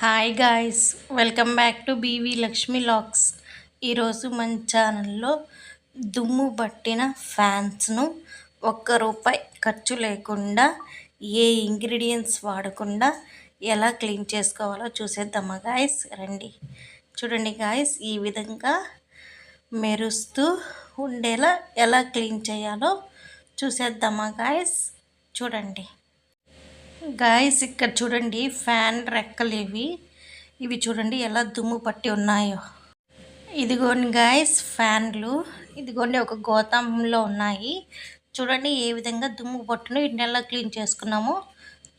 Hi guys welcome back to BV Lakshmi vlogs ఈరోజు మన ఛానల్లో దుమ్ము పట్టిన ఫ్యాన్స్ను ఒక్క రూపాయి ఖర్చు లేకుండా ఏ ఇంగ్రీడియంట్స్ వాడకుండా ఎలా క్లీన్ చేసుకోవాలో చూసేద్దామా గాయస్ రండి. చూడండి గాయస్ ఈ విధంగా మెరుస్తూ ఉండేలా ఎలా క్లీన్ చేయాలో చూసేద్దామా గాయస్ చూడండి. గాయస్ ఇక్కడ చూడండి ఫ్యాన్ రెక్కలు ఇవి. ఇవి చూడండి ఎలా దుమ్ము పట్టి ఉన్నాయో. ఇదిగోండి గాయస్ ఫ్యాన్లు. ఇదిగోండి ఒక గోతంలో ఉన్నాయి. చూడండి ఏ విధంగా దుమ్ము పట్టును వీటిని ఎలా క్లీన్ చేసుకున్నాము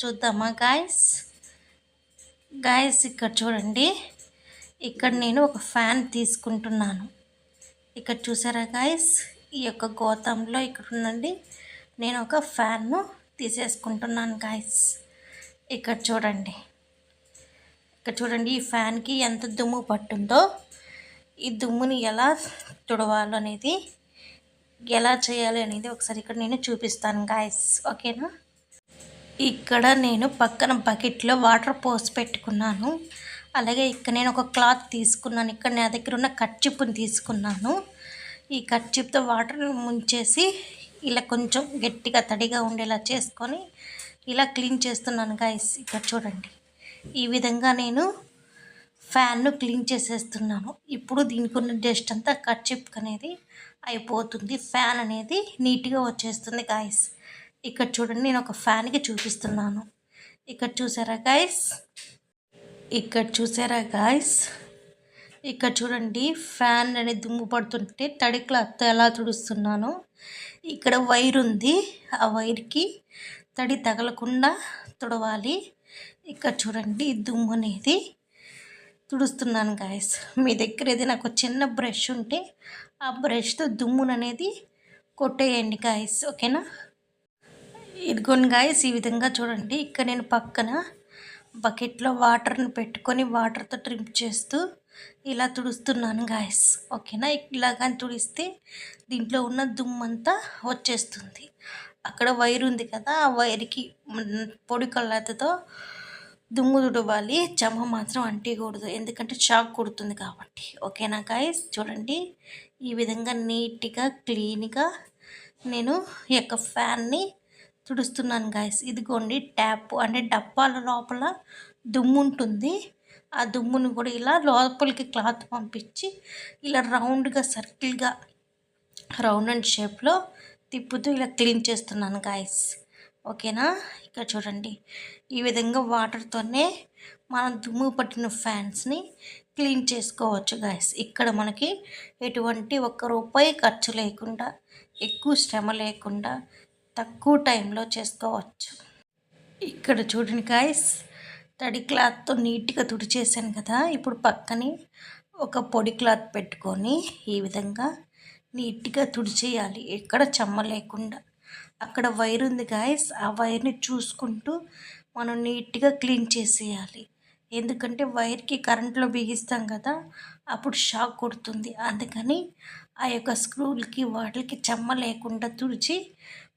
చూద్దామా గాయస్ గాయస్ ఇక్కడ చూడండి. ఇక్కడ నేను ఒక ఫ్యాన్ తీసుకుంటున్నాను. ఇక్కడ చూసారా గాయస్ ఈ యొక్క గోతంలో ఇక్కడ ఉందండి నేను ఒక ఫ్యాన్ను తీసేసుకుంటున్నాను గాయస్ ఇక్కడ చూడండి. ఇక్కడ చూడండి ఈ ఫ్యాన్కి ఎంత దుమ్ము పట్టుందో ఈ దుమ్ముని ఎలా తుడవాలో అనేది ఎలా చేయాలి అనేది ఒకసారి ఇక్కడ నేను చూపిస్తాను గాయస్ ఓకేనా? ఇక్కడ నేను పక్కన బకెట్లో వాటర్ పోసి పెట్టుకున్నాను. అలాగే ఇక్కడ నేను ఒక క్లాత్ తీసుకున్నాను. ఇక్కడ నా దగ్గర ఉన్న కచ్చిప్పుని తీసుకున్నాను. ఈ కచ్చిప్తో వాటర్ ముంచేసి ఇలా కొంచెం గట్టిగా తడిగా ఉండేలా చేసుకొని ఇలా క్లీన్ చేస్తున్నాను గాయస్ ఇక్కడ చూడండి. ఈ విధంగా నేను ఫ్యాన్ను క్లీన్ చేసేస్తున్నాను. ఇప్పుడు దీనికి ఉన్న డస్ట్ అంతా కచ్చిప్ అనేది అయిపోతుంది. ఫ్యాన్ అనేది నీట్గా వచ్చేస్తుంది గాయస్ ఇక్కడ చూడండి నేను ఒక ఫ్యాన్కి చూపిస్తున్నాను. ఇక్కడ చూసారా గాయస్ ఇక్కడ చూసారా గాయస్ ఇక్కడ చూడండి ఫ్యాన్ అనేది దుమ్ము పడుతుంటే తడి క్లాత్ ఎలా తుడుస్తున్నాను. ఇక్కడ వైర్ ఉంది ఆ వైర్కి తడి తగలకుండా తుడవాలి. ఇక్కడ చూడండి దుమ్ము అనేది తుడుస్తున్నాను గాయస్ మీ దగ్గర ఏదైనా ఒక చిన్న బ్రష్ ఉంటే ఆ బ్రష్తో దుమ్మును అనేది కొట్టేయండి గాయస్ ఓకేనా? ఇదిగోండి గాయస్ ఈ విధంగా చూడండి. ఇక్కడ నేను పక్కన బకెట్లో వాటర్ని పెట్టుకొని వాటర్తో ట్రిమ్ చేస్తూ ఇలా తుడుస్తున్నాను గాయస్ ఓకేనా ఇలా కానీ తుడిస్తే దీంట్లో ఉన్న దుమ్మంతా వచ్చేస్తుంది. అక్కడ వైర్ ఉంది కదా ఆ వైర్కి పొడి కళ్ళతో దుమ్ము తుడవాలి. చెమ్మ మాత్రం అంటికూడదు ఎందుకంటే షాక్ కొడుతుంది కాబట్టి. ఓకేనా గాయస్ చూడండి. ఈ విధంగా నీట్గా క్లీన్గా నేను ఈ యొక్క ఫ్యాన్ని తుడుస్తున్నాను గాయస్ ఇదిగోండి ట్యాప్ అంటే డబ్బాల లోపల దుమ్ము ఉంటుంది. ఆ దుమ్మును కూడా ఇలా లోపలికి క్లాత్ పంపించి ఇలా రౌండ్గా సర్కిల్గా రౌండ్ అండ్ షేప్లో తిప్పుతూ ఇలా క్లీన్ చేస్తున్నాను గాయస్. ఓకేనా? ఇక్కడ చూడండి. ఈ విధంగా వాటర్తోనే మనం దుమ్ము పట్టిన ఫ్యాన్స్ని క్లీన్ చేసుకోవచ్చు గాయస్. ఇక్కడ మనకి ఎటువంటి ఒక్క రూపాయి ఖర్చు లేకుండా ఎక్కువ శ్రమ లేకుండా తక్కువ టైంలో చేసుకోవచ్చు. ఇక్కడ చూడండి గాయస్. తడి క్లాత్తో నీట్గా తుడిచేసాను కదా ఇప్పుడు పక్కనే ఒక పొడి క్లాత్ పెట్టుకొని ఈ విధంగా నీట్గా తుడిచేయాలి. ఎక్కడ చెమ్మ లేకుండా. అక్కడ వైర్ ఉంది గాయస్ ఆ వైర్ని చూసుకుంటూ మనం నీట్గా క్లీన్ చేసేయాలి. ఎందుకంటే వైర్కి కరెంట్లో బిగిస్తాం కదా అప్పుడు షాక్ కొడుతుంది. అందుకని ఆ యొక్క స్క్రూలకి వాటికి చెమ్మ లేకుండా తుడిచి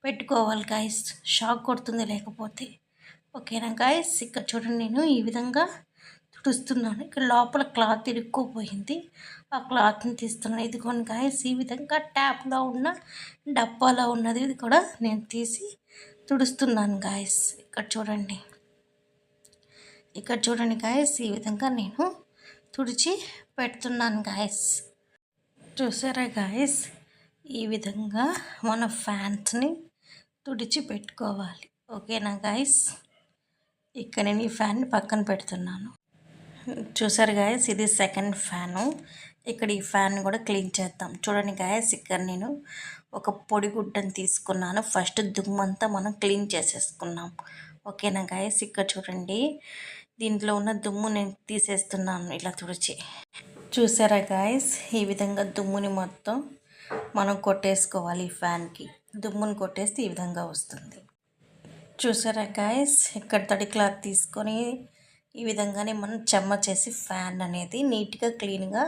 పెట్టుకోవాలి గాయస్. షాక్ కొడుతుంది లేకపోతే. ఓకేనా గాయస్ ఇక్కడ చూడండి నేను ఈ విధంగా తుడుస్తున్నాను. ఇక్కడ లోపల క్లాత్ ఇరుక్కుపోయింది. ఆ క్లాత్ని తీస్తున్నాను. ఇదిగోండి గాయస్ ఈ విధంగా ట్యాప్లో ఉన్న డబ్బాలో ఉన్నది ఇది కూడా నేను తీసి తుడుస్తున్నాను గాయస్ ఇక్కడ చూడండి. ఇక్కడ చూడండి గాయస్ ఈ విధంగా నేను తుడిచి పెడుతున్నాను గాయస్ చూసారా గాయస్ ఈ విధంగా మన ఫ్యాన్స్ని తుడిచి పెట్టుకోవాలి. ఓకేనా గాయస్ ఇక్కడ నేను ఈ ఫ్యాన్ని పక్కన పెడుతున్నాను. చూసారు గాయస్ ఇది సెకండ్ ఫ్యాను ఇక్కడ ఈ ఫ్యాన్ కూడా క్లీన్ చేద్దాం. చూడండి గాయస్ ఇక్కడ నేను ఒక పొడి గుడ్డను తీసుకున్నాను. ఫస్ట్ దుమ్మంతా మనం క్లీన్ చేసేసుకున్నాం. ఓకేనా గాయస్ ఇక్కడ చూడండి. దీంట్లో ఉన్న దుమ్ము నేను తీసేస్తున్నాను ఇలా తుడిచి. చూసారా గాయస్ ఈ విధంగా దుమ్ముని మొత్తం మనం కొట్టేసుకోవాలి ఈ ఫ్యాన్కి దుమ్ముని కొట్టేస్తే ఈ విధంగా వస్తుంది. చూసారా గాయస్ ఇక్కడ తడి క్లాత్ తీసుకొని ఈ విధంగానే మనం చెమ్మ చేసి ఫ్యాన్ అనేది నీట్గా క్లీన్గా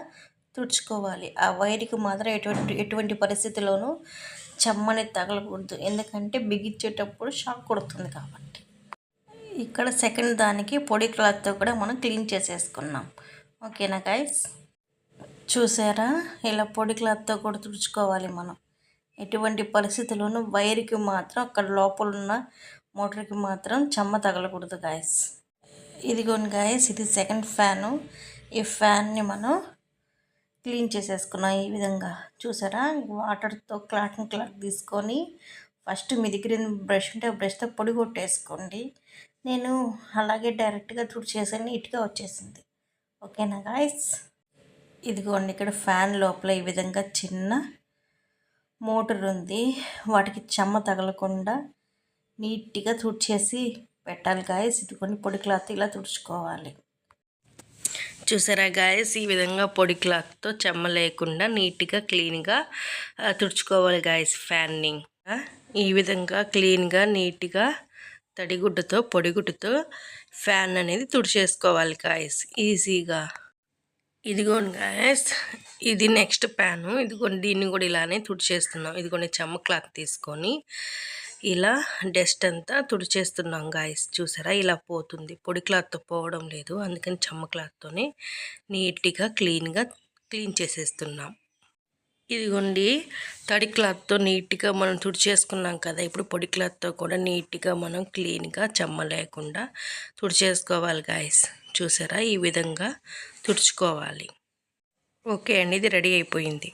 తుడుచుకోవాలి. ఆ వైర్కి మాత్రం ఎటువంటి ఎటువంటి పరిస్థితిలోనూ చెమ్మని తగలకూడదు. ఎందుకంటే బిగించేటప్పుడు షాక్ కొడుతుంది కాబట్టి. ఇక్కడ సెకండ్ దానికి పొడి క్లాత్తో కూడా మనం క్లీన్ చేసేసుకున్నాం. ఓకేనా గైస్ చూసారా? ఇలా పొడి క్లాత్తో కూడా తుడుచుకోవాలి మనం. ఎటువంటి పరిస్థితుల్లోనూ వైర్కి మాత్రం అక్కడ లోపల ఉన్న మోటార్కి మాత్రం చెమ్మ తగలకూడదు గాయస్. ఇదిగోండి గాయస్ ఇది సెకండ్ ఫ్యాను. ఈ ఫ్యాన్ని మనం క్లీన్ చేసేసుకున్నాం ఈ విధంగా. చూసారా? వాటర్తో క్లాట్ని క్లాట్ తీసుకొని ఫస్ట్ మీ దగ్గర బ్రష్ ఉంటే బ్రష్తో పొడి కొట్టేసుకోండి. నేను అలాగే డైరెక్ట్గా తుడిచేసి నీట్గా వచ్చేసింది. ఓకేనా గాయస్? ఇదిగోండి ఇక్కడ ఫ్యాన్ లోపల ఈ విధంగా చిన్న మోటార్ ఉంది. వాటికి చెమ్మ తగలకుండా నీట్గా తుడిచేసి పెట్టాలి గాయస్ ఇదిగోని పొడి క్లాత్ ఇలా తుడుచుకోవాలి. చూసారా గాయస్ ఈ విధంగా పొడి క్లాత్తో చెమ్మ లేకుండా నీట్గా క్లీన్గా తుడుచుకోవాలి గాయస్ ఫ్యాన్ని ఈ విధంగా క్లీన్గా నీట్గా తడిగుడ్డతో పొడిగుడ్డతో ఫ్యాన్ అనేది తుడిచేసుకోవాలి గాయస్ ఈజీగా ఇదిగోండి గాయస్ ఇది నెక్స్ట్ ప్యాను ఇదిగోండి దీన్ని కూడా ఇలానే తుడిచేస్తున్నాం. ఇదిగోండి చెమ్మ క్లాత్ తీసుకొని ఇలా డస్ట్ అంతా తుడిచేస్తున్నాం గాయస్ చూసారా? ఇలా పోతుంది. పొడి క్లాత్తో పోవడం లేదు. అందుకని చెమ్మ క్లాత్తోనే నీట్గా క్లీన్గా క్లీన్ చేసేస్తున్నాం. ఇదిగోండి. తడి క్లాత్తో నీట్గా మనం తుడిచేసుకున్నాం కదా. ఇప్పుడు పొడి క్లాత్తో కూడా నీట్గా మనం క్లీన్గా చెమ్మ లేకుండా తుడిచేసుకోవాలి గాయస్ చూసారా? ఈ విధంగా తుడుచుకోవాలి. ఓకే అండి. ఇది రెడీ అయిపోయింది.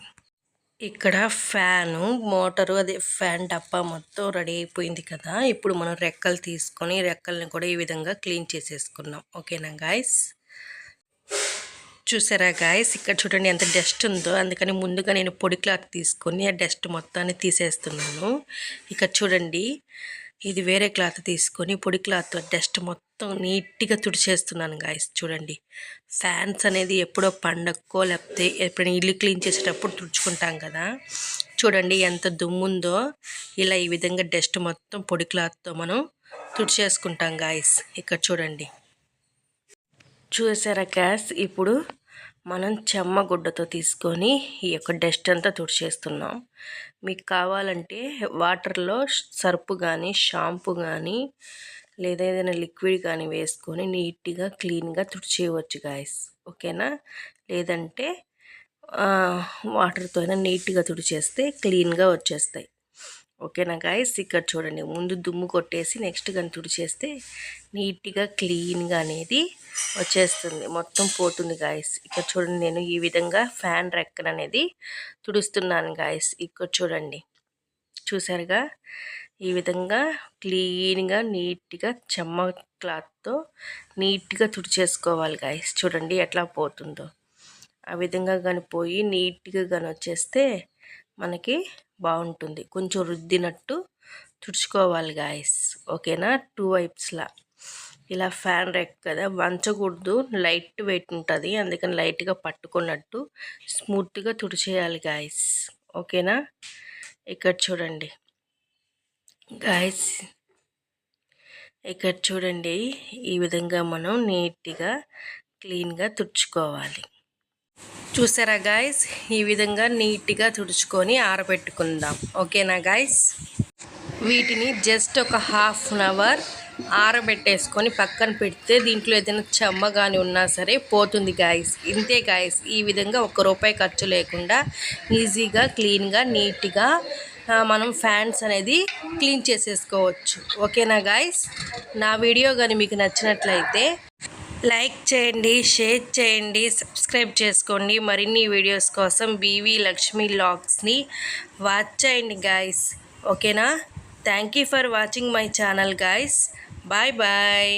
ఇక్కడ ఫ్యాను మోటారు అదే ఫ్యాన్ డబ్బా మొత్తం రెడీ అయిపోయింది కదా. ఇప్పుడు మనం రెక్కలు తీసుకొని రెక్కల్ని కూడా ఈ విధంగా క్లీన్ చేసేసుకున్నాం ఓకేనా గాయస్? చూసారా గాయస్? ఇక్కడ చూడండి ఎంత డస్ట్ ఉందో. అందుకని ముందుగా నేను పొడి క్లాత్ తీసుకొని ఆ డస్ట్ మొత్తాన్ని తీసేస్తున్నాను. ఇక్కడ చూడండి. ఇది వేరే క్లాత్ తీసుకొని పొడి క్లాత్ డస్ట్ మొత్తం నీట్గా తుడిచేస్తున్నాను గాయస్. చూడండి. ఫ్యాన్స్ అనేది ఎప్పుడో పండక్కో లేకపోతే ఎప్పుడైనా ఇల్లు క్లీన్ చేసేటప్పుడు తుడుచుకుంటాం కదా. చూడండి ఎంత దుమ్ముందో. ఇలా ఈ విధంగా డస్ట్ మొత్తం పొడి క్లాత్తో మనం తుడిచేసుకుంటాం గాయస్. ఇక్కడ చూడండి. చూసారా గ్యాస్ ఇప్పుడు మనం చెమ్మగుడ్డతో తీసుకొని ఈ యొక్క డస్ట్ అంతా తుడిచేస్తున్నాం. మీకు కావాలంటే వాటర్లో సర్పు కానీ షాంపూ కానీ లేదా ఏదైనా లిక్విడ్ కానీ వేసుకొని నీట్గా క్లీన్గా తుడిచేయవచ్చు గాయస్. ఓకేనా? లేదంటే వాటర్తో అయినా నీట్గా తుడిచేస్తే క్లీన్గా వచ్చేస్తాయి. ఓకేనా గాయస్ ఇక్కడ చూడండి ముందు దుమ్ము కొట్టేసి నెక్స్ట్ కానీ తుడిచేస్తే నీట్గా క్లీన్గా అనేది వచ్చేస్తుంది. మొత్తం పోతుంది గాయస్ ఇక్కడ చూడండి నేను ఈ విధంగా ఫ్యాన్ రెక్కన్ అనేది తుడుస్తున్నాను గాయస్ ఇక్కడ చూడండి. చూసారుగా? ఈ విధంగా క్లీన్గా నీట్గా చెమ్మ క్లాత్తో నీట్గా తుడిచేసుకోవాలి గాయస్ చూడండి ఎట్లా పోతుందో. ఆ విధంగా కానీ పోయి నీట్గా కానీ వచ్చేస్తే మనకి బాగుంటుంది. కొంచెం రుద్దినట్టు తుడుచుకోవాలి గాయస్ ఓకేనా? టూ వైప్స్లా ఇలా ఫ్యాన్ రెక్ కదా. వంచకూడదు. లైట్ వెయిట్ ఉంటుంది. అందుకని లైట్గా పట్టుకున్నట్టు స్మూత్గా తుడిచేయాలి గాయస్ ఓకేనా? ఇక్కడ చూడండి. గాయస్ ఇక్కడ చూడండి. ఈ విధంగా మనం నీట్గా క్లీన్గా తుడుచుకోవాలి. చూసారా గాయస్ ఈ విధంగా నీట్గా తుడుచుకొని ఆరబెట్టుకుందాం. ఓకేనా గాయస్ వీటిని జస్ట్ ఒక హాఫ్ అన్ అవర్ ఆరబెట్టేసుకొని పక్కన పెడితే దీంట్లో ఏదైనా చెమ్మ కానీ ఉన్నా సరే పోతుంది గాయస్ ఇంతే గాయస్ ఈ విధంగా ఒక రూపాయి ఖర్చు లేకుండా ఈజీగా క్లీన్గా నీట్గా మనం ఫ్యాన్స్ అనేది క్లీన్ చేసేసుకోవచ్చు. ఓకేనా గాయస్ నా వీడియో కానీ మీకు నచ్చినట్లయితే లైక్ చేయండి షేర్ చేయండి సబ్స్క్రైబ్ చేసుకోండి. మరిన్ని వీడియోస్ కోసం బీవీ లక్ష్మీ లాగ్స్ని వాచ్ చేయండి గాయస్ ఓకేనా thank you for watching my channel guys bye bye